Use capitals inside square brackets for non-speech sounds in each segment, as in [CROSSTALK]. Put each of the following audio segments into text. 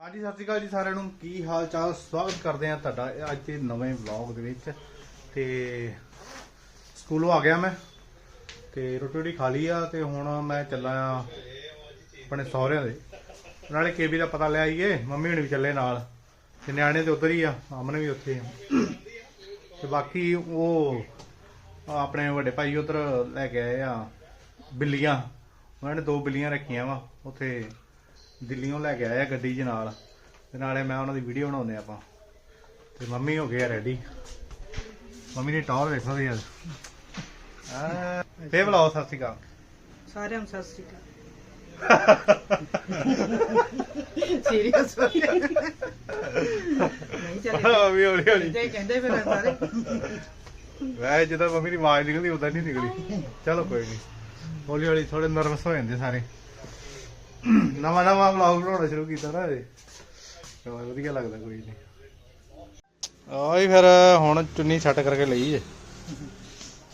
ਹਾਂਜੀ, ਸਤਿ ਸ਼੍ਰੀ ਅਕਾਲ ਜੀ ਸਾਰਿਆਂ ਨੂੰ। ਕੀ ਹਾਲ ਚਾਲ ਸਵਾਗਤ ਕਰਦੇ ਆ ਤੁਹਾਡਾ ਅੱਜ ਦੇ ਨਵੇਂ ਵਲੌਗ ਦੇ ਵਿੱਚ। ਤੇ ਸਕੂਲੋਂ ਆ ਗਿਆ ਮੈਂ ਤੇ ਰੋਟੀ ਰੋਟੀ ਖਾ ਲਈ ਆ ਤੇ ਹੁਣ ਮੈਂ ਚੱਲਾਂ ਆ ਆਪਣੇ ਸਹੁਰਿਆਂ ਦੇ। ਨਾਲੇ ਕੇਵੀ ਦਾ ਪਤਾ ਲੈ ਆਈਏ, ਮੰਮੀ ਹੁਣੀ ਵੀ ਚੱਲੇ ਨਾਲ ਤੇ ਨਿਆਣੇ ਤੇ ਉਧਰ ਹੀ ਆ, ਅਮਨ ਵੀ ਉੱਥੇ ਆ। ਤੇ ਬਾਕੀ ਉਹ ਆਪਣੇ ਵੱਡੇ ਭਾਈ ਉਧਰ ਲੈ ਕੇ ਆਏ ਆ ਬਿੱਲੀਆਂ। ਉਹਨਾਂ ਨੇ ਦੋ ਬਿੱਲੀਆਂ ਰੱਖੀਆਂ ਵਾ, ਉੱਥੇ ਦਿੱਲੀੋਂ ਲੈ ਕੇ ਆਇਆ ਗੱਡੀ 'ਚ ਨਾਲ। ਤੇ ਨਾਲੇ ਮੈਂ ਉਹਨਾਂ ਦੀ ਵੀਡੀਓ ਬਣਾਉਂਦੇ ਆਪਾਂ। ਤੇ ਮੰਮੀ ਹੋ ਗਏ ਆ ਰੈਡੀ ਮੰਮੀ ਦੀ ਟੌਰ ਵੇਖੋ ਵੀ ਅੱਜ ਆ ਫੇਰ ਬੁਲਾਓ ਸਤਿ ਸ਼੍ਰੀ ਅਕਾਲ। ਸਾਰਿਆਂ ਨੂੰ ਸਤਿ ਸ੍ਰੀ ਅਕਾਲ। ਸੀਰੀਅਸ ਹੋ ਗਿਆ ਨਹੀਂ ਚੱਲੇ। ਵੀ ਹੌਲੀ ਹੌਲੀ। ਜੇ ਕਹਿੰਦੇ ਫਿਰ ਸਾਰੇ। ਵੈ ਜਦੋਂ ਮੰਮੀ ਦੀ ਆਵਾਜ਼ ਨਿਕਲਦੀ ਉਦਾਂ ਨਹੀਂ ਨਿਕਲੀ। ਚਲੋ ਕੋਈ ਨਹੀਂ ਹੌਲੀ ਹੌਲੀ ਥੋੜੇ ਨਰਵਸ ਹੋ ਜਾਂਦੇ ਸਾਰੇ। ਨਵਾਂ ਨਵਾਂ ਵਲੌਗ ਬਣਾਉਣਾ ਸ਼ੁਰੂ ਕੀਤਾ ਨਾ ਇਹ ਚਲੋ ਵਧੀਆ ਲੱਗਦਾ ਕੋਈ ਨਹੀਂ ਆਈ ਫਿਰ ਹੁਣ ਚੁੰਨੀ ਛੱਟ ਕਰਕੇ ਲਈ ਜੇ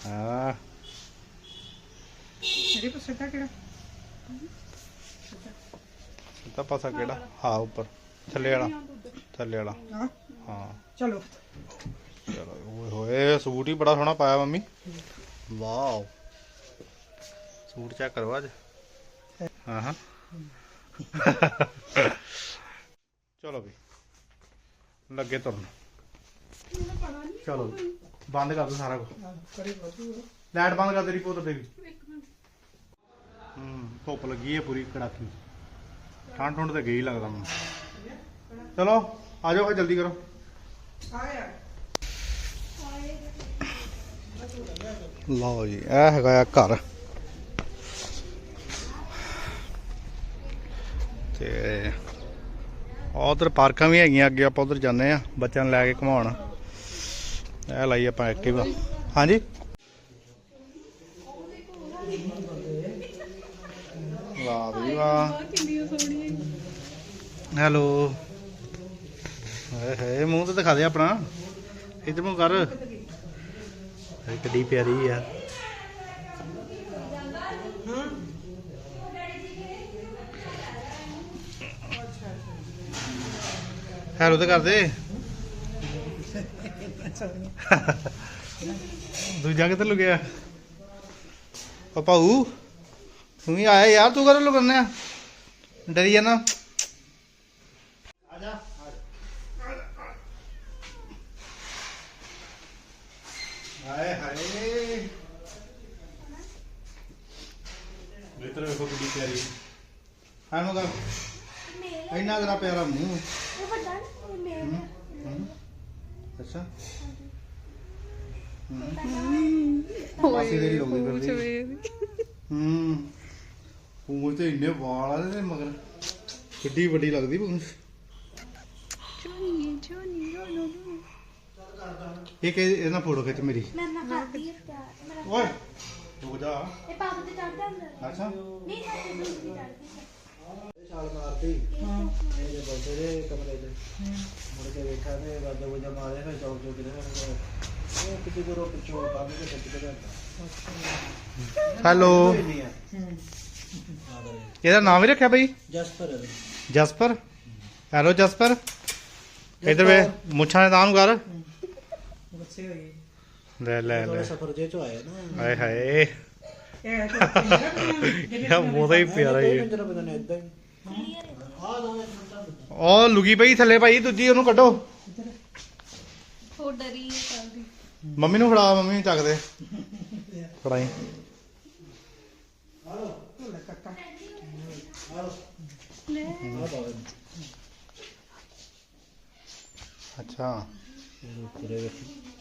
ਹਾਂ। ਕਿਹੜਾ ਪਾਸਾ ਕਿਹੜਾ? ਹਾਂ ਉੱਪਰ। ਥੱਲੇ ਵਾਲਾ। ਥੱਲੇ ਵਾਲਾ। ਹਾਂ। ਹਾਂ। ਚਲੋ। ਚਲੋ ਓਏ ਹੋਏ ਸੂਟ ਹੀ ਬੜਾ ਸੋਹਣਾ ਪਾਇਆ ਮੰਮੀ। ਵਾਓ। ਸੂਟ ਚੈੱਕ ਕਰਵਾ ਅੱਜ। ਹਾਂ ਹਾਂ। [LAUGHS] ਚਲੋ ਵੀ। ਲੱਗੇ ਤੁਰਨ। ਚਲੋ ਵੀ। ਬੰਦ ਕਰ ਦੋ ਸਾਰਾ ਕੁਝ ਲਾਈਟ ਬੰਦ ਕਰ ਦੇ ਰਿਪੋਰਟ ਤੇ ਵੀ। ਹੂੰ, ਧੁੱਪ ਲੱਗੀ ਹੈ ਪੂਰੀ ਕੜਾਕੀ। ਠੰਡ ਠੰਡ ਤੇ ਗਈ ਲੱਗਦਾ ਮੈਨੂੰ। ਚਲੋ, ਆ ਜਾਓ ਫਿਰ ਜਲਦੀ ਕਰੋ। ਲਓ ਜੀ, ਇਹ ਹੈਗਾ ਆ ਘਰ। ਤੇ ਉਧਰ ਪਾਰਕਾਂ ਵੀ ਹੈਗੀਆਂ, ਅੱਗੇ ਆਪਾਂ ਉਧਰ ਜਾਂਦੇ ਆ ਬੱਚਿਆਂ ਨੂੰ ਲੈ ਕੇ ਘੁਮਾਉਣ। ਇਹ ਲਈ ਆਪਾਂ ਐਕਟਿਵਾ ਹਾਂਜੀ? ਵਾਹ ਵੀ ਵਾਹ। ਕਿੰਨੀ ਸੋਹਣੀ ਹੈਲੋ। ਹੇ ਹੇ ਮੂੰਹ ਤੇ ਦਿਖਾ ਦੇ ਆਪਣਾ। ਇੱਧਰ ਮੂੰਹ ਕਰ। ਕਿੱਡੀ ਪਿਆਰੀ ਆ। ਹੈਲੋ ਤੇ ਕਰ ਦੇ ਦੂਜਾ ਕਿੱਥੇ ਲੁਕਿਆ? ਉਹ ਭਾਊ ਤੂੰ ਵੀ ਆਇਆ ਯਾਰ ਤੂੰ ਕਰ ਲੁਕਨੇ ਆ ਡਰੀ ਜਾਣਾ ਹਾਏ ਹਾਏ। ਬਿਤਰ ਵੇਖੋ ਕਿੰਨੀ ਪਿਆਰੀ। ਹਾਂ ਮਗਾ ਇੰਨਾ ਗਰਾ ਪਿਆਰਾ ਮੂੰਹ ਇਹ ਵੱਡਾ ਨਾ ਇਹ ਮੇਲ ਹਮ, ਹਮ। ਅੱਛਾ। ਮਾਸੀ ਦੇ ਲੋਕ ਕਰਦੀ ਹੂੰ। ਪੂੰਛ ਤੇ ਇੰਨੇ ਵਾਲ ਆ ਇਹਦੇ ਮਗਰ। ਕਿੱਡੀ ਵੱਡੀ ਲੱਗਦੀ ਪੂੰਛ। ਇਹ ਕਿ ਇਹਨਾਂ ਫੋਟੋ ਖਿੱਚ ਮੇਰੀ। ਮੈਂ ਨਾ ਖਾਦੀ ਹੈ ਪਿਆਰ ਮੇਰਾ ਓਏ ਰੁਕ ਜਾ। ਇਹ ਪੱਗ ਤੇ ਚੜਦਾ ਹੁੰਦਾ। ਅੱਛਾ। ਨਹੀਂ ਖਾਦੀ ਨਹੀਂ ਚੜਦੀ ਛਾਲ ਮਾਰਤੀ। ਇਹ ਜੇ ਬੈਠੇ ਰਹੇ ਕਮਰੇ 'ਚ। ਮੁੜ ਕੇ ਵੇਖਿਆ ਤੇ ਵਾਜਾ ਵਜਾ ਮਾਰਿਆ ਫਿਰ ਚੌਕ ਚੌਕ ਦੇ ਉਹ ਕਿਤੇ ਕੋਲੋਂ ਪਿੱਛੋਂ ਕੰਮ ਕੇ ਟੱਪ ਕੇ ਜਾਂਦਾ ਹੈਲੋ। ਇਹਦਾ ਨਾਮ ਵੀ ਰੱਖਿਆ ਬਈ? ਜਸਪਰ। ਜਸਪਰ? Hello Jasper? ਇਧਰ ਵੇ ਮੁੱਛਾਂ ਦੇ ਤਾਂ ਨੂੰ ਕਰ। ਬੱਚੇ ਹੋਏ ਲੈ ਲੈ ਥੋੜਾ ਲੈ। ਸਫਰ ਜੇ ਚ ਆਇਆ ਨਾ। ਹਾਏ ਹਾਏ। ਇਹ ਤਾਂ ਇਹ ਮੋਦਾ ਹੀ ਪਿਆਰਾ ਹੀ ਹੈ। ਤੇਰਾ ਪਤਾ ਨਹੀਂ ਇਦਾਂ ਹੀ। ਆ ਦੋ ਉਹ ਲੁਗੀ ਪਈ ਥੱਲੇ ਭਾਈ ਦੂਜੀ ਉਹਨੂੰ ਕੱਢੋ। ਉਹ ਡਰੀ ਕਰਦੀ ਮੰਮੀ ਨੂੰ ਫੜਾ ਮੰਮੀ ਨੂੰ ਚੱਕ ਦੇ। ਫੜਾਈ। ਬਾਵੇ ਅੱਛਾ।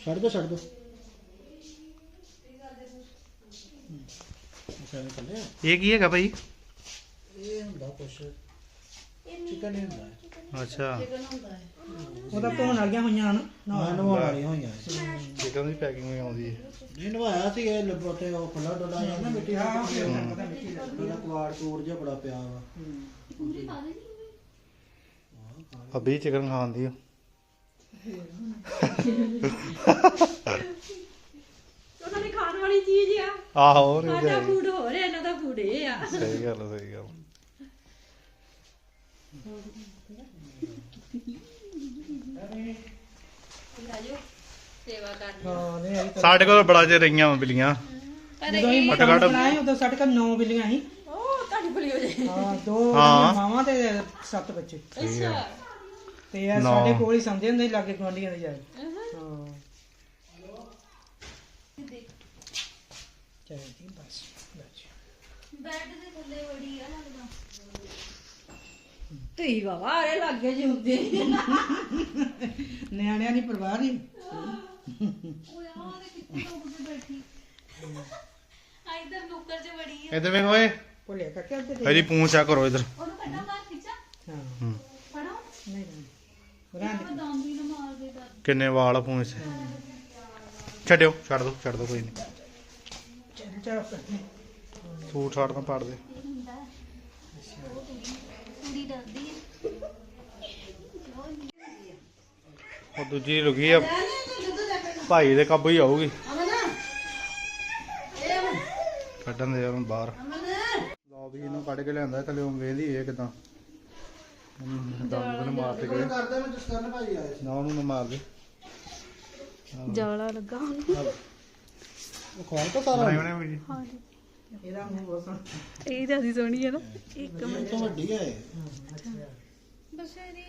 ਛੱਡ ਦੋ ਛੱਡ ਦੋ। ਇਹ ਕੀ ਹੈਗਾ ਭਾਈ? ਇਹ ਹੁੰਦਾ ਕੁਛ। ਚਿਕਨ ਹੀ ਹੁੰਦਾ। ਹੈ। ਅੱਛਾ ਉਹਦਾ ਧੋਣ ਵਾਲੀਆਂ ਹੋਈਆਂ ਹਨ ਨਾ। ਨਵਾਉਣ ਵਾਲੀਆਂ ਹੋਈਆਂ ਚਿਕਨ ਦੀ ਪੈਕਿੰਗ ਵੀ ਆਉਂਦੀ ਹੈ। ਨਹੀਂ ਨਵਾਇਆ ਸੀ ਇਹ ਲੱਭੋਤੇ ਉਹ ਖੁੱਲਾ ਡੋਲਾ ਜਿਹਾ। ਨਾ ਮਿੱਟੀ ਦਾ ਹਾਂ। ਪਤਾ ਮਿੱਟੀ ਦਾ। ਉਹਦਾ ਕੁਆੜ ਕੂੜ ਜਿਹਾ ਬੜਾ ਪਿਆ ਵਾ। ਅਭੀ ਚਿਕਨ ਖਾਂਦੀ ਆ ਉਹਨਾਂ ਦੀ ਖਾਣ ਵਾਲੀ ਚੀਜ਼ ਆ। ਆਹੋ ਉਹ ਸਾਡਾ ਫੂਡ ਹੋ ਰਿਹਾ ਇਹਨਾਂ ਦਾ ਫੂਡ ਇਹ ਆ। ਸਹੀ ਗੱਲ ਆ, ਸਹੀ ਗੱਲ ਸੇਵਾ ਕਰ ਹਾਂ ਨਹੀਂ ਆਈ ਤਾਂ ਸਾਡੇ ਕੋਲ ਬੜਾ ਚਿਰ ਰਹੀਆਂ ਵਾਂ ਬਿੱਲੀਆਂ। ਜਦੋਂ ਹੀ ਘੱਟ ਮਕਾਨ ਘੱਟ- ਬਣਾਏ ਉਦੋਂ ਸਾਡੇ ਕੋਲ 9 ਬਿੱਲੀਆਂ ਸੀ। ਉਹ ਤੁਹਾਡੀ ਭਲੀ ਹੋ ਜਾਏ ਹਾਂ ਦੋ ਹਾਂ। ਮਾਵਾਂ ਤੇ ਸੱਤ ਬੱਚੇ। ਅੱਛਾ। ਤੇ ਇਹ ਨੌ। ਸਾਡੇ ਕੋਲ ਹੀ ਸਮਝੇ ਹੁੰਦੇ ਸੀ ਲਾਗੇ ਗੁਆਂਢੀਆਂ ਦੇ ਜਾ ਕੇ ਹਾਂ। ਚਲੋ ਜੀ ਬਸ ਬਸ। ਬੈੱਡ ਦੇ ਥੱਲੇ ਵੜੀ ਆ ਲੱਗਦਾ ਤੁਈ ਬਾਬਾ ਅਰੇ ਲੱਗੇ ਜੀ ਹੁੰਦੇ। ਨਿਆਣਿਆਂ ਦੀ ਪਰਵਾਹ ਨਹੀਂ। ਓਏ ਆ ਉਹਦੇ ਕਿੱਥੇ ਲੋਕ ਤੇ ਬੈਠੀ। ਆ ਇਧਰ ਨੁੱਕਰ 'ਚ ਵੜੀ ਆ। ਇਧਰ ਵੇਖ ਓਏ। ਭੁੱਲਿਆ ਕਰਕੇ ਉੱਤੇ ਦੇ ਇਹਦੀ ਪੂੰਛ ਆ ਕਰੋ ਇਧਰ। ਉਹਨੂੰ ਕੱਢਾ ਬਾਹਰ ਖਿੱਚਾ। ਹਾਂ। ਹੂੰ। ਫੜਾ। ਨਹੀਂ ਨਹੀਂ। ਦੇ ਉਹ ਵੀ ਨਾ ਮਾਰ ਦੇ ਕਿੰਨੇ ਵਾਲ ਆ ਪੂੰਛ ਛੱਡਿਓ ਛੱਡ ਦੋ ਛੱਡ ਦੋ ਕੋਈ ਨਹੀਂ। ਚੱਲ ਚਲੋ। ਕਰਦੇ ਸੂਟ ਸਾਟ ਨਾ ਪਾੜ ਦੇ। ਇਹ ਹੁੰਦਾ। ਹੈ। ਉਹ ਕੁੜੀ ਕੁੜੀ ਡਰਦੀ ਹੈ। ਉਹ ਦੂਜੀ ਰੁਕੀ ਆ। ਭਾਈ ਦੇ ਕਾਬੂ ਹੀ ਆਊਗੀ। ਕੱਢਣ ਦੇ ਉਹਨੂੰ ਬਾਹਰ। ਲਓ ਵੀ ਇਹਨੂੰ ਕੱਢ ਕੇ ਲਿਆਂਦਾ ਥੱਲੇ ਉਹ ਵੇਂਦੀ ਇਹ ਕਿਦਾਂ। ਦਮ ਨੂੰ ਮਾਰ ਤੇ ਗਏ ਕਰਦੇ ਮੈਂ ਜਿਸ ਕਰਨ ਭਾਈ ਆਏ ਨਾ ਉਹਨੂੰ ਨਾ ਮਾਰ ਦੇ। ਜਾਲਾ ਲੱਗਾ। ਉਹ ਖਵਾਲ ਤਾਂ ਸਾਰਾ। ਬਣਾਏ ਬਣੇ ਵੀ ਇਹਦਾ ਮੂੰਹ ਬਹੁਤ ਸੋਹਣਾ। ਇਹ ਜ਼ਿਆਦਾ ਸੋਹਣੀ ਹੈ ਨਾ। ਇੱਕ ਇਹ ਤਾਂ ਵੱਡੀ ਹੈ ਬਸ ਇਹਦੀ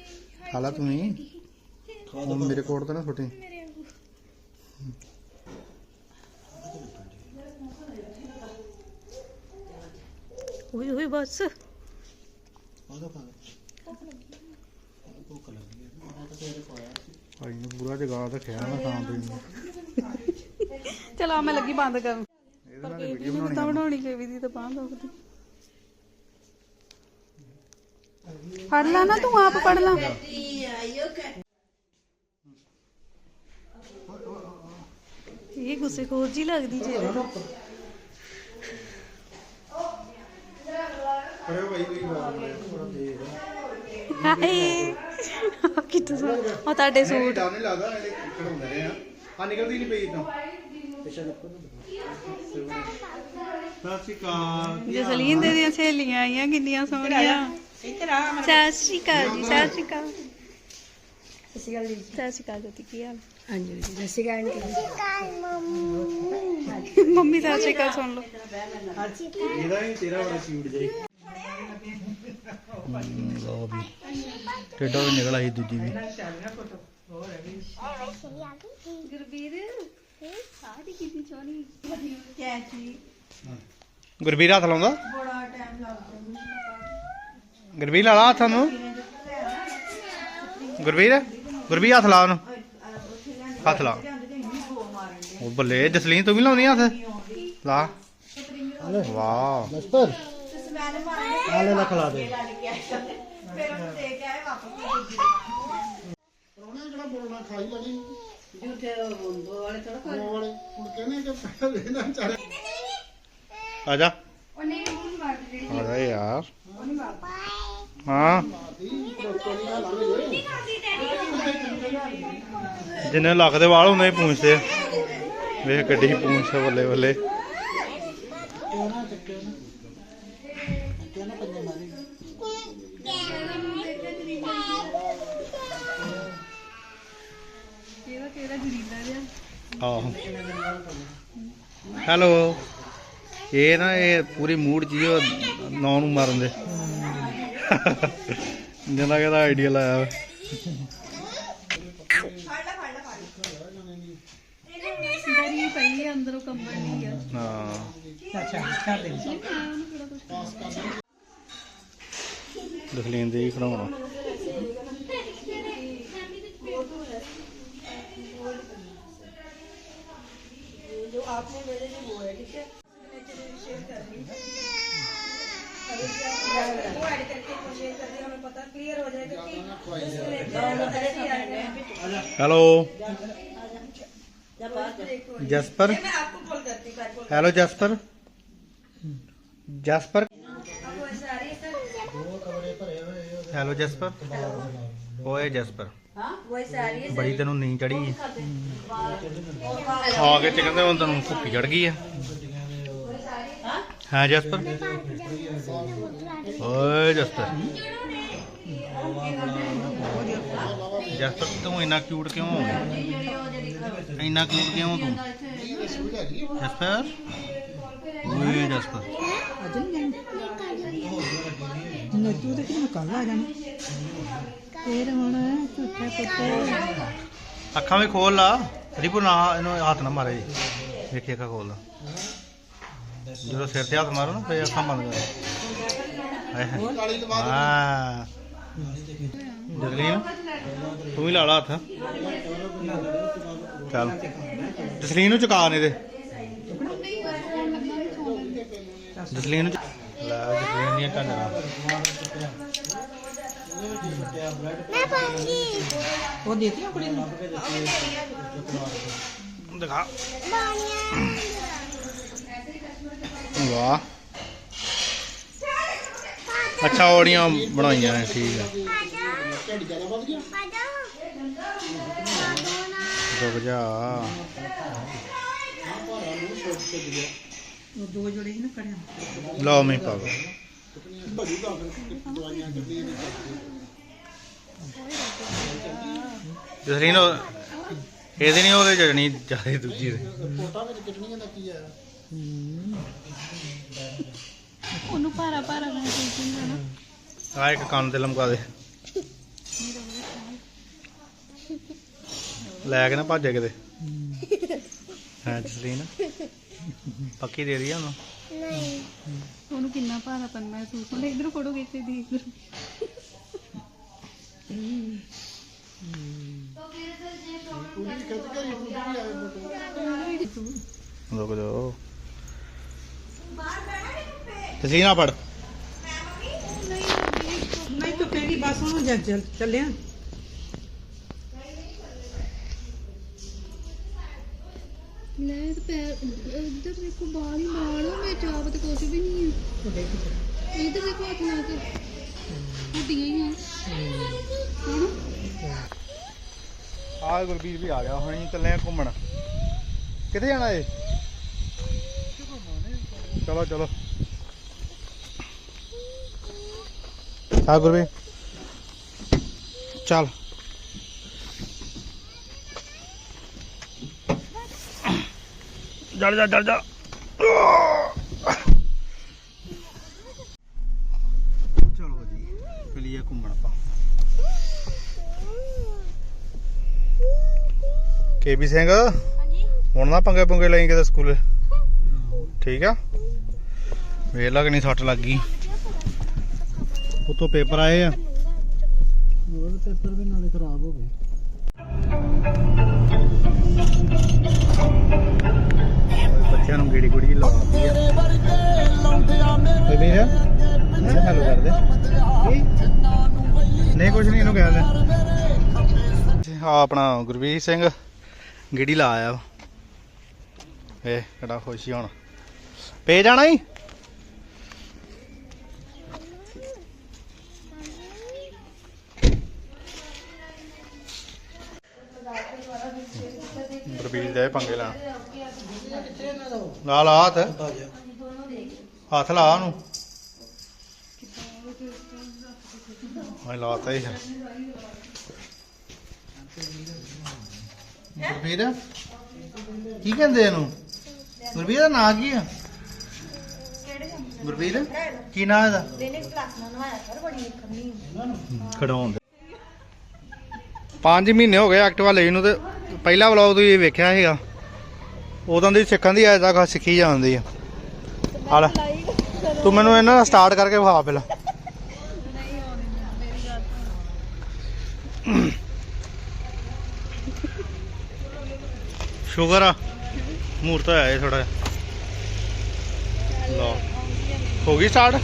ਖਾਲਾ ਤੂੰ ਹੀ। ਹੁਣ ਮੇਰੇ ਕੋਟ ਤੇ ਨਾ ਛੁੱਟੀ। ਮੇਰੇ ਵਾਂਗੂ। ਓਏ ਓਏ ਬਸ। ਉਹਦਾ ਖਾ ਭੁੱਖ ਲੱਗੀ ਹੈ ਮੈਂ ਤਾਂ ਤੇਰੇ ਕੋਲ ਆਇਆ ਸੀ। ਭਾਈ ਨੇ ਪੂਰਾ ਜਗਾ ਰੱਖਿਆ ਨਾ ਖਾਣ ਪੀਣ ਨੂੰ। ਚਲਾ ਮੈਂ ਲੱਗੀ ਬੰਦ ਕਰਨ। ਇਹਦੇ ਨਾਲ ਵੀਡੀਓ ਤਾਂ ਬਣਾਉਣੀ ਬਣਾਉਣੀ ਕਿਵੇਂ ਦੀ ਤਾਂ ਬਾਂਹ ਦੁਖਦੀ ਪੜ ਲਾ ਨਾ ਤੂੰ ਆਪ ਪੜ ਲਾ। ਇਹ ਗੁੱਸੇ ਖੋਰ ਜੀ ਲੱਗਦੀ ਜੇ। ਕਰਿਓ ਭਾਈ ਕੋਈ ਹਾਏ ਕਿੱਥੇ ਸੋ ਉਹ ਤੁਹਾਡੇ ਸੂਟ। ਨਹੀਂ ਲੱਗਦਾ ਇਹ ਖੜਾਉਂਦੇ ਆ। ਆ ਨਿਕਲਦੀ ਨਹੀਂ ਪਈ ਇਦਾਂ ਪਿੱਛੇ ਦੇਖੋ ਸਤਿ ਸ਼੍ਰੀ ਅਕਾਲ। ਜਸਲੀਨ ਦੇ ਦੀਆਂ ਸਹੇਲੀਆਂ ਆਈਆਂ ਕਿੰਨੀਆਂ ਸੋਹਣੀਆਂ। ਸਤਿ ਸ਼੍ਰੀ ਅਕਾਲ। ਜੀ ਸਤਿ ਸ਼੍ਰੀ ਅਕਾਲ ਸਤਿ ਸ਼੍ਰੀ ਅਕਾਲ ਜੀ ਸਤਿ ਸ਼੍ਰੀ ਅਕਾਲ ਜੋਤੀ। ਕੀ ਹਾਲ? ਹਾਂਜੀ ਸਤਿ ਸ਼੍ਰੀ ਅਕਾਲ ਮੰਮੀ ਸਤਿ ਸ਼੍ਰੀ ਅਕਾਲ ਸੁਣ ਲਓ। ਇਹਦਾ ਹੀ ਤੇਰਾ ਬੜਾ ਕਿਊਟ ਜਾਈ ਲਓ ਵੀ। ਟੇਡਾ ਵੀ ਨਿਕਲ ਆਈ ਦੂਜੀ ਵੀ। ਚੱਲਣਾ ਫੋਟੋ ਹੋਰ ਹੈ ਵੀ ਗੁਰਬੀਰ ਸਾਡੀ ਕੈਚੀ ਗੁਰਬੀਰ ਹੱਥ ਲਾਉਂਦਾ? ਬੜਾ ਟਾਈਮ ਲੱਗਦਾ ਗੁਰਬੀਰ ਲਾ ਲਾ ਹੱਥ ਨੂੰ। ਗੁਰਬੀਰ ਗੁਰਬੀਰ ਹੱਥ ਲਾ ਉਹਨੂੰ। ਹੱਥ ਲਾ। ਉਹ ਬੱਲੇ ਜਸਲੀਨ ਤੂੰ ਵੀ ਲਾਉਣੀ ਹੱਥ? ਲਾ। ਵਾਹ। ਨਸਪਰ ਆਲੇ ਨਾ ਖਲਾ ਦੇ। ਪਰੋਣਾ ਜਿਹੜਾ ਬੋਲਣਾ ਖਾਈ ਲੈਣੀ ਝੂਠੇ ਬੋਲੋ ਵਾਲੇ ਥੋੜਾ ਵਾਲੇ ਹੁਣ ਕਹਿੰਦੇ ਕਿ ਪਹਿਲੇ ਨਾ ਚਾਰੇ ਆ ਜਾ। ਆ ਜਾ ਯਾਰ। ਹਾਂ। ਜਿੰਨੇ ਲੱਖ ਦੇ ਵਾਲ ਹੁੰਦੇ ਪੂੰਛਦੇ ਆ। ਵੇਖ ਗੱਡੀ ਪੂੰਛ ਬੱਲੇ ਬੱਲੇ। ਚੱਕੇ ਨਾ? ਆਹੋ। ਹੈਲੋ। ਇਹ ਨਾ ਇਹ ਪੂਰੀ ਮੂਡ ਜੀ ਉਹ ਨੌ ਨੂੰ ਮਾਰਨ ਦੇ। ਜਿਹਦਾ ਕਿਹਦਾ ਆਈਡੀਆ ਲਾਇਆ ਵਾ। ਡਰੀ ਪਈ ਹੈ। ਅੰਦਰੋਂ ਕੰਬਲ ਨਹੀਂ ਗਿਆ ਹਾਂ ਅੱਛਾ ਛੱਡ ਦੇ ਦਖਲੀਨ ਦੇ ਹੀ ਖੜਾਉਣਾ। hello Jasper hello Jasper Jasper hello Jasper ਓਏ ਜਸਪਰ। ਬੜੀ ਤੈਨੂੰ ਨੀਂਦ ਚੜੀ ਹੈ ਕੇ ਤੇ ਕਹਿੰਦੇ ਹੁਣ ਤੈਨੂੰ ਭੁੱਖ ਚੜ ਗਈ ਆ। ਹਾਂ? ਜਸਪਰ? ਓਏ ਜਸਪਰ। ਜਸਪਰ ਤੂੰ ਇੰਨਾ ਕਿਊਟ ਕਿਉਂ ਹੋ ਗਿਆ? ਇੰਨਾ ਕਿਊਟ ਕਿਉਂ ਤੂੰ? ਜਸਪਰ? ਓਏ ਜਸਪਰ। ਅੱਜ ਨਹੀਂ ਜਾਣਾ। ਤੂੰ ਤਾਂ ਕਿਹਨੂੰ ਕੱਲ ਆ ਫੇਰ ਹੁਣ ਝੂਠੇ ਪੁੱਤੇ ਅੱਖਾਂ ਵੀ ਖੋਲ ਲਾ। ਰਿਪੂ, ਨਾ, ਇਹਨੂੰ ਹੱਥ ਨਾ ਮਾਰੇ। ਜੀ ਵੇਖੀ ਅੱਖਾਂ ਖੋਲ ਲਾ। ਜਦੋਂ ਸਿਰ ਤੇ ਹੱਥ ਮਾਰੋ ਨਾ, ਫੇਰ ਅੱਖਾਂ ਬੰਦ ਕਰ। ਹਾਂ। ਜਸਲੀਨ, ਤੂੰ ਵੀ ਲਾ ਲਾ ਹੱਥ। ਚੱਲ। ਜਸਲੀਨ ਨੂੰ ਚੁਕਾ ਨੇ ਦੇ ਜਸਲੀਨ ਨੂੰ ਲੈ, ਜਸਲੀਨ ਦੀਆਂ ਕੰਨਾਂ ਉਹ ਦੇਤੀਆਂ ਕੁੜੀ ਨੂੰ? ਦਿਖਾ। ਵਾਹ। ਅੱਛਾ ਔੜੀਆਂ ਬਣਾਈਆਂ ਨੇ ਠੀਕ ਹੈ ਰੁਕ ਜਾ। ਉਹ ਦੋ ਜੋੜੇ ਸੀ ਨਾ ਕੜਿਆ ਲਓ ਮੈਂ ਦੋ ਉਹ- ਇਹਦੇ ਨਹੀਂ ਉਹਦੇ ਚੜਣੀ ਜ਼ਿਆਦਾ ਦੂਜੀ ਦੇ। ਉਹਨੂੰ ਭਾਰਾ ਭਾਰਾ ਮਹਿਸੂਸ ਹੁੰਦਾ ਨਾ। ਆ ਇੱਕ ਕੰਨ ਤੇ ਲਮਕਾ ਦੇ। ਲੈ ਕੇ ਨਾ ਭੱਜੇ ਕਿਤੇ ਹਾਂ ਜਸਲੀਨ ਪੱਕੀ ਦੇ ਰਹੀ ਆ ਉਹਨੂੰ। ਉਹਨੂੰ ਕਿੰਨਾ ਭਾਰਾਪਨ ਮਹਿਸੂਸ ਹੁੰਦਾ ਇਧਰ ਫੋਟੋ ਖਿੱਚੀ ਦੀ ਇੱਧਰ। ਰੁਕ ਜਾਓ ਜਸਲੀਨ ਆ ਫੜ। ਨਹੀਂ ਤੂੰ ਕਿਹੜੀ ਬੱਸ ਨੂੰ ਜਾ ਚੱਲ ਚੱਲਿਆ। ਲੈ ਤੇ ਪੈਰ ਇੱਧਰ ਦੇਖੋ ਬਾਲ ਹੀ ਬਾਲ ਆ ਮੈਂ ਚਾਪ ਤੇ ਕੁਝ ਵੀ ਨਹੀਂ ਉਹ ਦੇਖ ਹੈ ਇੱਧਰ ਦੇਖੋ ਹੱਥ ਲਾ ਕੇ। ਹੱਡੀਆਂ ਹੀ ਆ। ਹਣਾ ਆ ਗੁਰਬੀਰ ਵੀ ਆ ਗਿਆ ਹੁਣ ਅਸੀਂ ਚੱਲੇ ਆ ਘੁੰਮਣ। ਕਿੱਥੇ ਜਾਣਾ ਏ? ਚਲੋ ਚਲੋ। ਆ ਗੁਰਬੀਰ। ਚੱਲ। ਜੜ ਜਾ ਜੜ ਜਾ। ਚਲੋ ਜੀ ਚਲੀਏ ਘੁੰਮਣ ਆਪਾਂ। ਕੇਬੀ ਸਿੰਘ? ਹੁਣ ਨਾ ਪੰਗੇ ਪੁੰਗੇ ਲਈ ਕਿਤੇ ਸਕੂਲੇ? ਠੀਕ ਆ? ਵੇਖ ਲਾ ਕਿ ਨਹੀਂ ਸੱਟ ਲੱਗ ਗਈ। ਉਤੋਂ ਪੇਪਰ ਆਏ ਆ। ਹੋਰ ਪੇਪਰ ਵੀ ਨਾਲੇ ਖਰਾਬ ਹੋ ਗਏ। ਬੱਚਿਆਂ ਨੂੰ ਗੇੜੀ ਗੁੜੀ ਲਾਉਂਦੀ ਆ। ਤੇ ਵੀਰ ਮੈਂ ਹੈਲੋ ਕਰ ਦੇ ਨਹੀਂ ਕੁਝ ਨਹੀਂ, ਇਹਨੂੰ ਕਹਿ ਆ ਆਪਣਾ ਗੁਰਵੀਰ ਸਿੰਘ ਗੇੜੀ ਲਾ ਆਇਆ। ਏ ਕਿਹੜਾ ਖੁਸ਼ੀ ਹੁਣ। ਪੇ ਜਾਣਾ ਹੀ ਗੁਰਵੀਰ ਦੇ ਪੰਗੇ ਲਾ ਲਾ ਲਾ ਹੱਥ। ਹੱਥ ਲਾ ਉਹਨੂੰ। ਮੈਂ ਲਾਤਾ ਹੀ ਹੈ? ਗੁਰਵੀਰ ਕੀ ਕਹਿੰਦੇ ਇਹਨੂੰ? ਗੁਰਵੀਰ ਦਾ ਨਾਂ ਕੀ ਆ? ਗੁਰਵੀਰ ਕੀ ਨਾਂ ਇਹਦਾ? ਖੜਾਉਣ ਦੇ। 5 ਮਹੀਨੇ ਹੋ ਗਏ ਐਕਟਿਵਾ ਲਈ ਨੂੰ ਤੇ ਪਹਿਲਾ ਵਲੌਗ ਤੁਸੀਂ ਇਹ ਵੇਖਿਆ ਹੈਗਾ ਉਦੋਂ ਦੀ ਸਿੱਖਣ ਦੀ ਅਜੇ ਤੱਕ ਸਿੱਖੀ ਜਾਂਦੀ ਆ। ਆ ਤੂੰ ਮੈਨੂੰ ਇਹਨਾਂ ਦਾ ਸਟਾਰਟ ਕਰਕੇ ਵਿਖਾ ਪਹਿਲਾਂ। ਸ਼ੂਗਰ ਆ, ਮੂਰਤ ਹੋਇਆ ਇਹ ਥੋੜਾ ਲਓ, ਹੋ ਗਈ ਸਟਾਰਟ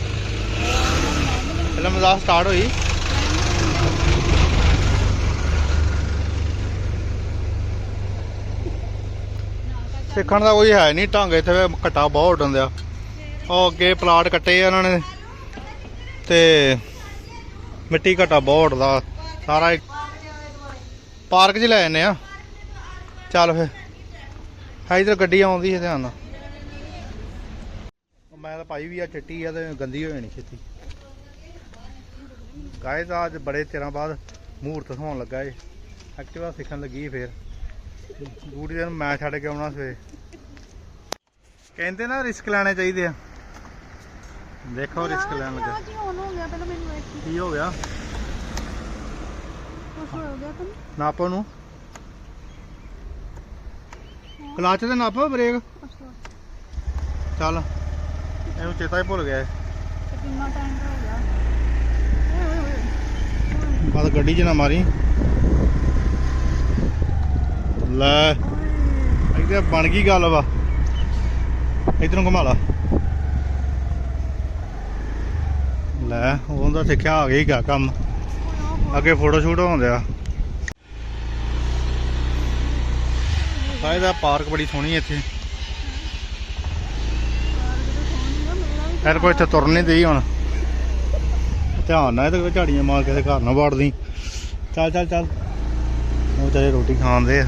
ਪਹਿਲਾਂ ਮਜ਼ਾਕ ਸਟਾਰਟ ਹੋਈ। ਸਿੱਖਣ ਦਾ ਕੋਈ ਹੈ ਨਹੀਂ ਢੰਗ ਇੱਥੇ ਘਟਾ ਬਹੁਤ ਉੱਡਣ ਦਿਆ। ਉਹ ਅੱਗੇ ਪਲਾਟ ਕੱਟੇ ਆ ਉਹਨਾਂ ਨੇ ਤੇ ਮਿੱਟੀ ਘਟਾ ਬਹੁਤ ਉੱਡਦਾ। ਸਾਰਾ ਪਾਰਕ 'ਚ ਲੈ ਜਾਂਦੇ ਆ। ਚੱਲ ਫੇ ਹੈ ਇਧਰ ਗੱਡੀ ਆਉਂਦੀ ਹੈ, ਧਿਆਨ ਨਾਲ। ਮੈਂ ਤਾਂ ਪਾਈ ਵੀ ਆ, ਚਿੱਟੀ ਆ ਤੇ ਗੰਦੀ ਹੋ ਜਾਣੀ ਛੇਤੀ। ਗਾਇਸ ਅੱਜ ਬੜੇ ਚਿਰਾਂ ਬਾਅਦ ਮਹੂਰਤ ਹੋਣ ਲੱਗਾ ਏ। ਐਕਟਿਵਾ ਸਿੱਖਣ ਲੱਗੀ ਏ ਫੇਰ। ਡਿਊਟੀ ਦਿਨ ਮੈਂ ਛੱਡ ਕੇ ਆਉਣਾ ਸਵੇਰੇ। ਕਹਿੰਦੇ ਨਾ ਰਿਸਕ ਲੈਣੇ ਚਾਹੀਦੇ ਆ। ਦੇਖੋ ਰਿਸਕ ਲੈਣ ਲੱਗਾ। ਕੀ ਹੋਣ ਹੋ ਗਿਆ? ਪਹਿਲਾਂ ਮੈਨੂੰ ਇੱਕ ਕੀ ਹੋ ਗਿਆ? ਕੁਝ ਹੋ ਗਿਆ ਤਾਂ ਨਾਪ ਉਹਨੂੰ ਕਲਾਚ ਤੇ ਨਾਪ ਬ੍ਰੇਕ। ਚੱਲ ਇਹਨੂੰ ਚੇਤਾ ਹੀ ਭੁੱਲ ਗਿਆ ਕਿੰਨਾ ਟਾਈਮ ਹੋ ਗਿਆ? ਬਸ ਗੱਡੀ 'ਚ ਨਾ ਮਾਰੀ। ਲੈ। ਇੱਥੇ ਬਣ ਗਈ ਗੱਲ ਵਾ। ਇਧਰੋਂ ਘੁਮਾ ਲਾ। ਲੈ ਉਹਦਾ ਸਿੱਖਿਆ ਆ ਗਿਆ ਗਾ ਕੰਮ। ਅੱਗੇ ਫੋਟੋ ਸ਼ੂਟ ਹੁੰਦਿਆ ਸਾਇਦਾ ਪਾਰਕ ਬੜੀ ਸੋਹਣੀ ਹੈ ਇੱਥੇ। ਐਰ ਕੋਈ ਇੱਥੇ ਤੁਰਨ ਨਹੀਂ ਦੇਈ ਹੁਣ। ਧਿਆਨ ਨਾਲ ਇਹਦੇ ਝਾੜੀਆਂ ਮਾਰ ਕੇ ਘਰ ਨਾ ਵੜਦੀ। ਚੱਲ ਚੱਲ ਚੱਲ। ਉਹ ਚਾਹੇ ਰੋਟੀ ਖਾਂਦੇ ਆ।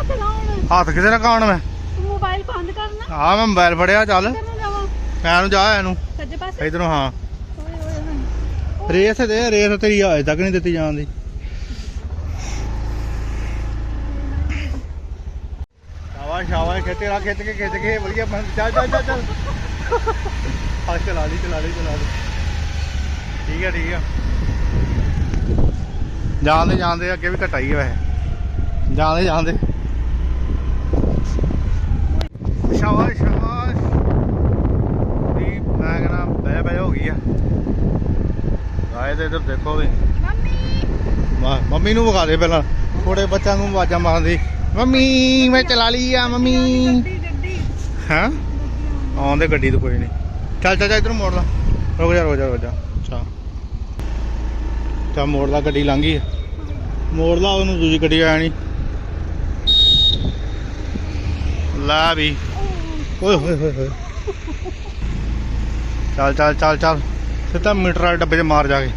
ਹੱਥ ਨਹੀਂ ਨਾ ਚਲਾਉਣ? ਹੱਥ ਕਿਤੇ ਨਾ ਕਾਣ ਮੈਂ। ਮੋਬਾਈਲ ਬੰਦ ਕਰਨਾ। ਆ ਮੈਂ ਮੋਬਾਈਲ ਫੜਿਆ ਚੱਲ। ਕਿੱਧਰ ਨੂੰ ਜਾਵਾਂ? ਮੈਂ ਨੂੰ ਜਾ ਸੱਜੇ ਪਾਸੇ। ਇਧਰੋਂ ਹਾਂ। ਓਏ ਓਏ ਹੋਏ ਰੇਸ ਦੇ ਰੇਸ ਤੇਰੀ ਅਜੇ ਤੱਕ ਨਹੀਂ ਦਿੱਤੀ ਜਾਂਦੀ ਸ਼ਾਬਾਸ਼ ਸ਼ਾਬਾਸ਼ ਖਿੱਚ ਰਾ ਖਿੱਚ ਕੇ ਖਿੱਚ ਕੇ। ਵਧੀਆ ਬਣ ਚੱਲ ਚੱਲ ਚੱਲ ਚੱਲ। ਆ ਚਲਾ ਲਈ ਚਲਾ ਲਈ ਚਲਾ ਲਈ। ਠੀਕ ਹੈ ਠੀਕ ਹੈ ਜਾਂਦੇ ਜਾਂਦੇ ਅੱਗੇ ਵੀ ਘਟਾਈ ਵੈਸੇ। ਜਾਂਦੇ ਜਾਂਦੇ ਸ਼ਾਬਾਸ਼ ਸ਼ਾਬਾਸ਼। ਦੀ ਮੈਂ ਕਹਿੰਦਾ ਬਹਿ ਬਹਿ ਹੋ ਗਈ ਆ। ਆਏ ਤੇ ਇੱਧਰ ਦੇਖੋ ਵੀ। ਵਾਹ ਮੰਮੀ ਨੂੰ ਵਿਖਾ ਦੇ ਪਹਿਲਾਂ। ਥੋੜੇ ਬੱਚਿਆਂ ਨੂੰ ਆਵਾਜ਼ਾਂ ਮਾਰਦੀ ਮੰਮੀ ਮੈਂ ਚਲਾ ਲਈ ਆ ਮੰਮੀ। ਹੈਂ? ਆਉਂਦੇ ਗੱਡੀ ਤੋਂ ਕੋਈ ਨਹੀਂ। ਚੱਲ ਚੱਲ ਇੱਧਰ ਮੋੜ ਲਾ। ਰੁਕ ਜਾ ਰੁਕ ਜਾ ਰੁਕ ਜਾ। ਅੱਛਾ। ਚੱਲ ਮੋੜ ਲਾ ਗੱਡੀ ਲੰਘ। ਮੋੜ ਲਾ ਉਹਨੂੰ ਦੂਜੀ ਗੱਡੀ ਆ ਨਹੀਂ। ਲਾ ਵੀ। ਓਏ ਹੋਏ ਹੋਏ ਹੋਏ। ਚੱਲ ਚੱਲ ਚੱਲ ਚੱਲ। ਸਿੱਧਾ ਮੀਟਰ ਵਾਲੇ ਡੱਬੇ 'ਚ ਮਾਰ ਜਾ ਕੇ।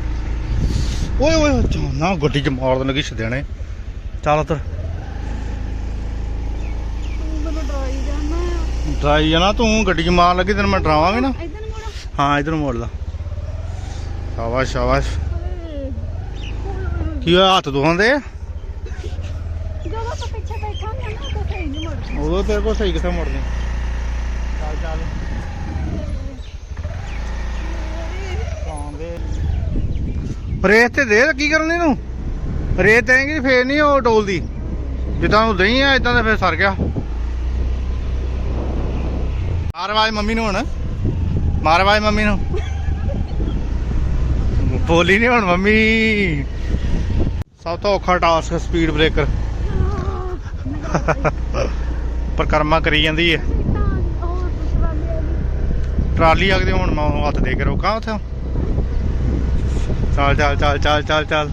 ਓਏ ਓਏ ਨਾ ਗੱਡੀ 'ਚ ਮਾਰ ਦੇਣ ਲੱਗੀ ਛਦੇਣੇ ਚੱਲ ਮੈਨੂੰ ਡਰਾਈ ਜਾਣਾ ਤੂੰ ਗੱਡੀ 'ਚ ਮਾਰਨ ਲੱਗੀ ਤੈਨੂੰ ਮੈਂ ਡਰਾਵਾਂਗੇ ਨਾ। ਹਾਂ ਇਧਰ ਮੋੜ ਲਾ। ਸ਼ਾਬਾਸ਼ ਸ਼ਾਬਾਸ਼। ਕੀ ਹੋਇਆ ਹੱਥ ਦੋਹਾਂ ਦੇ ਜਦੋਂ ਤੂੰ ਪਿੱਛੇ ਬੈਠਾ ਹੁੰਦਾ ਨਾ ਤਾਂ ਸਹੀ ਨਹੀਂ ਮੁੜਦੀ। ਉਦੋਂ ਤੇਰੇ ਕੋਲ ਸਹੀ ਕਿੱਥੇ ਮੁੜਨੀ? ਚੱਲ ਚੱਲ ਰੇਤ ਤੇ ਦੇ, ਕੀ ਕਰਨੀ ਨੂੰ? ਰੇਤ ਦੇਂਗੀ ਫੇਰ ਨਹੀਂ ਉਹ ਡੋਲਦੀ। ਜਿੱਦਾਂ ਉਹ ਦਹੀਂ ਆ ਇਦਾਂ ਤਾਂ ਫੇਰ ਸਰ ਗਿਆ। ਮਾਰ ਮੰਮੀ ਨੂੰ ਹੁਣ। ਮਾਰ ਮੰਮੀ ਨੂੰ। ਬੋਲੀ ਨਹੀਂ ਹੁਣ ਮੰਮੀ। ਸਭ ਤੋਂ ਔਖਾ ਟਾਸਕ ਸਪੀਡ ਬ੍ਰੇਕਰ ਪਰਕਰਮਾ ਕਰੀ ਜਾਂਦੀ ਹੈ ਟਰਾਲੀ ਆ ਗਈ ਹੁਣ ਮੈਂ ਉਹਨੂੰ ਹੱਥ ਦੇ ਕੇ ਰੋਕਾਂ ਉੱਥੇ। ਚੱਲ ਚੱਲ ਚੱਲ ਚੱਲ ਚੱਲ ਚੱਲ।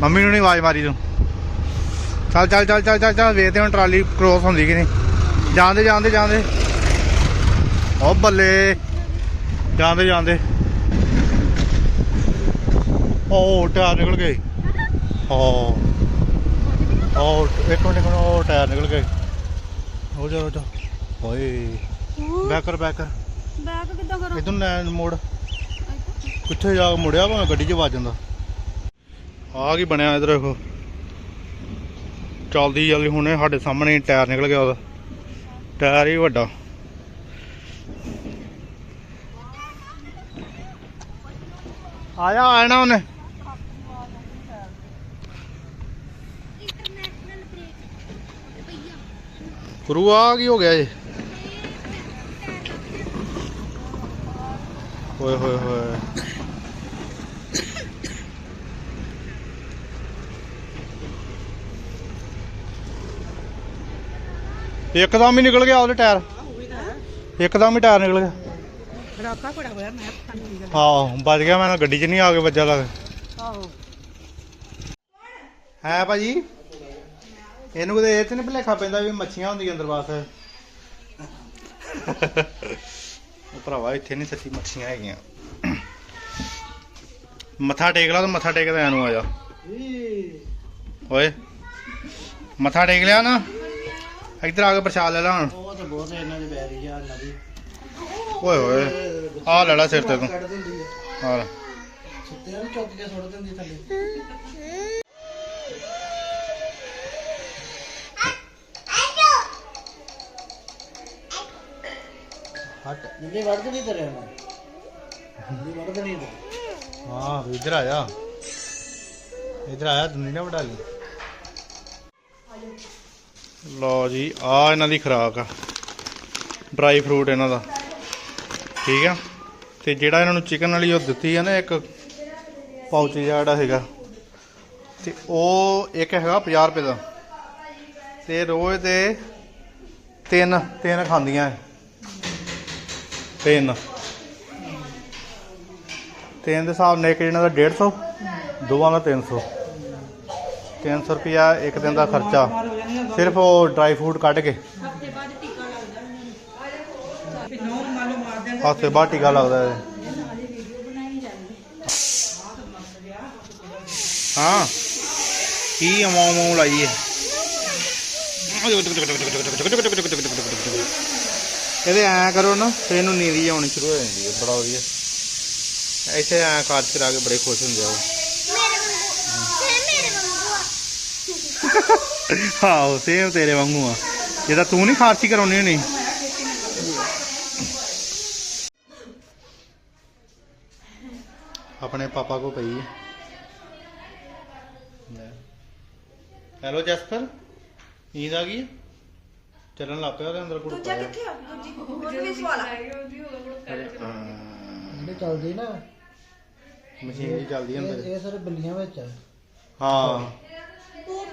ਮੰਮੀ ਨੂੰ ਨਹੀਂ ਆਵਾਜ਼ ਮਾਰੀ ਤੂੰ। ਚੱਲ ਚੱਲ ਚੱਲ ਚੱਲ ਚੱਲ ਚੱਲ ਵੇਖਦੇ ਹੁਣ ਟਰਾਲੀ ਕ੍ਰੋਸ ਹੁੰਦੀ ਕਿ ਨਹੀਂ। ਜਾਂਦੇ ਜਾਂਦੇ ਜਾਂਦੇ। ਓ ਬੱਲੇ। ਜਾਂਦੇ ਜਾਂਦੇ। ਓ ਟਾਇਰ ਨਿਕਲ ਗਏ। ਓ। ਓ ਇੱਕ ਮਿੰਟ ਮਿੰਟ ਓ ਟਾਇਰ ਨਿਕਲ ਗਏ। ਹੋ ਜਾ ਹੋ ਜਾ। ਓਏ। ਬੈਕਰ ਬੈਕਰ ਬੈਕ ਕਿੱਦਾਂ ਕਰਾਂ? ਇਧਰ ਲੈ ਮੋੜ। ਕਿੱਥੇ ਜਾ ਕੇ ਮੁੜਿਆ ਭਾਵੇਂ ਗੱਡੀ 'ਚ ਵੱਜ ਜਾਂਦਾ। ਆ ਕੀ ਬਣਿਆ ਇਧਰ ਦੇਖੋ ਚੱਲਦੀ ਚੱਲਦੀ ਹੁਣੇ ਸਾਡੇ ਸਾਹਮਣੇ ਟਾਇਰ ਨਿਕਲ ਗਿਆ ਉਹਦਾ। ਟਾਇਰ ਹੀ ਵੱਡਾ। ਆਇਆ ਆਇਆ ਉਹਨੇ। ਗੁਰੂ ਆ ਕੀ ਹੋ ਗਿਆ ਜੀ? ਹੋਏ ਹੋਏ ਹੋਏ। ਇੱਕਦਮ ਹੀ ਨਿਕਲ ਗਿਆ ਉਹਦੇ ਟਾਇਰ। ਇੱਕਦਮ ਹੀ ਟਾਇਰ ਨਿਕਲ ਗਿਆ। ਖੜਾਕਾ ਬੜਾ ਹੋਇਆ ਮੈਂ ਪਤਾ ਨਹੀਂ ਗੱਲ। ਹਾਂ ਵੱਜ ਗਿਆ ਮੈਂ ਗੱਡੀ 'ਚ ਨਹੀਂ ਆ ਕੇ ਵੱਜਾ ਲੱਗ। ਆਹੋ। ਹੈ ਭਾਜੀ? ਇਹਨੂੰ ਕਦੇ ਇਹ ਤੇ ਨਹੀਂ ਭੁਲੇਖਾ ਪੈਂਦਾ ਵੀ ਮੱਛੀਆਂ ਹੁੰਦੀਆਂ ਅੰਦਰ ਬਸ ਭਰਾਵਾ ਇੱਥੇ ਨਹੀਂ ਸੱਚੀ ਮੱਛੀਆਂ ਹੈਗੀਆਂ। ਮੱਥਾ ਟੇਕ ਲਾ ਤੂੰ ਮੱਥਾ ਟੇਕਦਾ ਐਨੂੰ ਆ ਜਾ। ਓਏ ਮੱਥਾ ਟੇਕ ਲਿਆ ਨਾ? ਇੱਧਰ ਆ ਕੇ ਪ੍ਰਸ਼ਾਦ ਲੈ ਲਾ ਹੁਣ। ਉਹ ਤਾਂ ਬਹੁਤ ਇਹਨਾਂ ਦੇ ਬੈਰੀ ਆ ਨਦੀ ਓਏ ਹੋਏ ਆ ਲੈ ਲਾ ਸਿਰ ਤੇ ਤੂੰ। ਹਾਂ ਸੁੱਤੇ ਨੂੰ ਚੁੱਕ ਕੇ ਸੁੱਟ ਦਿੰਦੀ ਥੱਲੇ। ਹਟ। ਜਿੰਦੇ ਵੜਦੇ ਨਹੀਂ ਤੇਰੇ ਨਾਲ। ਜਿੰਦੇ ਵੜਦੇ ਨਹੀਂ ਤੇ ਹਾਂ ਇੱਧਰ ਆ ਜਾ। ਇੱਧਰ ਆਇਆ ਤੂੰ ਨਾ ਵਡਾ ਲਈ। ਲਓ ਜੀ, ਆ ਇਹਨਾਂ ਦੀ ਖੁਰਾਕ ਆ। ਡਰਾਈ ਫਰੂਟ ਇਹਨਾਂ ਦਾ। ਠੀਕ ਆ? ਤੇ ਜਿਹੜਾ ਇਹਨਾਂ ਨੂੰ ਚਿਕਨ ਵਾਲੀ ਉਹ ਦਿੱਤੀ ਆ ਨਾ, ਇੱਕ ਪਾਉਚ ਜਿਹੜਾ ਹੈਗਾ। ਤੇ ਉਹ ਇੱਕ ਹੈਗਾ 50 ਰੁਪਏ ਦਾ। ਤੇ ਰੋਜ਼ ਦੇ ਤਿੰਨ ਤਿੰਨ ਖਾਂਦੀਆਂ ਇਹ। ਤਿੰਨ। ਤਿੰਨ ਦੇ ਹਿਸਾਬ ਨਾਲ ਇੱਕ ਜਣੇ ਦਾ 150 ਦੋਵਾਂ ਦਾ 300 300 ਰੁਪਿਆ ਇੱਕ ਦਿਨ ਦਾ ਖਰਚਾ। ਸਿਰਫ ਉਹ ਡਰਾਈ ਫਰੂਟ ਕੱਢ ਕੇ। ਹਫ਼ਤੇ ਬਾਅਦ ਟੀਕਾ ਲੱਗਦਾ ਹੈ ਹਾਂ। ਕੀ ਅਮਾਉ ਮਾਉ ਲਾਈ ਹੈ ਇਹਦੇ ਐ ਕਰੋ ਨਾ ਤੇ ਇਹਨੂੰ ਨੀਂਦ ਆਉਣੀ ਸ਼ੁਰੂ ਹੋ ਜਾਂਦੀ ਹੈ ਬੜਾ ਵਧੀਆ। ਇੱਥੇ ਐ ਕਾਰਜ ਕਰਾ ਕੇ ਬੜੇ ਖੁਸ਼ ਹੁੰਦੇ ਆ ਉਹ। ਹਾਂ ਸੇਮ ਤੇਰੇ ਵਾਂਗੂ ਆ। ਜਿਹਦਾ ਤੂੰ ਨਹੀਂ ਖਾਰਚੀ ਕਰਾਉਣੀ ਹੋਣੀ। ਆਪਣੇ ਪਾਪਾ ਕੋ ਪਈ ਹੈ। ਹੈਲੋ ਜਸਪਰ ਨੀਂਦ ਆ ਗਈ ਹੈ? ਚੱਲਣ ਲੱਗ ਪਿਆ ਉਹਦੇ ਅੰਦਰ ਕੁੜ ਪਿਆ ਜਿਹੜੇ ਚੱਲਦੇ ਨਾ ਮਸ਼ੀਨ ਜੀ ਚੱਲਦੀ ਹੈ ਇਹ ਅੰਦਰ। ਇਹ ਸਾਰੇ ਬਿੱਲੀਆਂ ਵਿੱਚ ਆ। ਹਾਂ।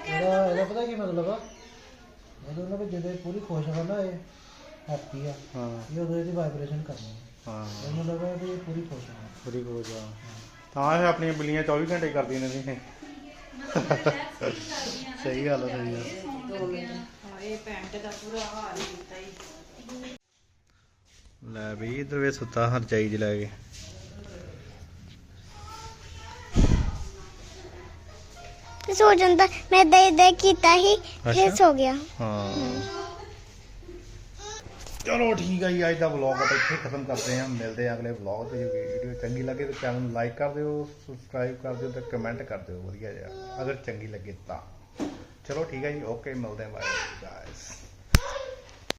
ਇਹਦਾ ਇਹਦਾ ਪਤਾ ਕੀ ਮਤਲਬ ਆ? ਇਹਦਾ ਉਹਨਾਂ ਵਿੱਚ ਜਦੋਂ ਇਹ ਪੂਰੀ ਖੁਸ਼ ਹੋ ਨਾ ਇਹ ਹੈਪੀ ਆ। ਹਾਂ। ਇਹ ਉਦੋਂ ਇਹਦੀ ਵਾਈਬ੍ਰੇਸ਼ਨ ਕਰਨੀ ਹਾਂ। ਇਹ ਮਤਲਬ ਹੈ ਵੀ ਇਹ ਪੂਰੀ ਖੁਸ਼ ਆ। ਬੜੀ ਹੋ ਜਾ ਤਾਂ ਇਹ ਆਪਣੀਆਂ ਬਿੱਲੀਆਂ 24 ਘੰਟੇ ਕਰਦੀਆਂ ਨੇ। ਇਹ ਸਹੀ ਗੱਲ ਹੈ ਸਹੀ ਗੱਲ ਇਹ ਪੈਂਟ ਦਾ ਪੂਰਾ ਹਾਲ ਹੀ ਕੀਤਾ ਹੀ ਲੈ ਵੀ ਇਧਰ ਵੇ ਸੁੱਤਾ ਹਰਜਾਈ ਚ ਲੈ ਕੇ। ਤੇ ਸੋ ਜਾਂਦਾ ਮੈਂ ਇਦਾਂ ਇਦਾਂ ਕੀਤਾ ਹੀ। ਫਿਰ ਸੋ ਗਿਆ। ਹਾਂ। ਚਲੋ ਠੀਕ ਹੈ ਜੀ ਅੱਜ ਦਾ ਵਲੌਗ ਆਪਾਂ ਇੱਥੇ ਖਤਮ ਕਰਦੇ ਹਾਂ। ਮਿਲਦੇ ਹਾਂ ਅਗਲੇ ਵਲੌਗ ਤੇ ਜੇ ਵੀਡੀਓ ਚੰਗੀ ਲੱਗੇ ਤਾਂ ਚੈਨਲ ਨੂੰ ਲਾਈਕ ਕਰ ਦਿਓ ਸਬਸਕ੍ਰਾਈਬ ਕਰ ਦਿਓ ਤੇ ਕਮੈਂਟ ਕਰ ਦਿਓ ਵਧੀਆ ਜਿਹਾ। ਅਗਰ ਚੰਗੀ ਲੱਗੇ ਤਾਂ। ਚਲੋ ਠੀਕ ਹੈ ਜੀ ਓਕੇ ਮਿਲਦੇ ਹਾਂ ਬਾਏ ਗਾਇਸ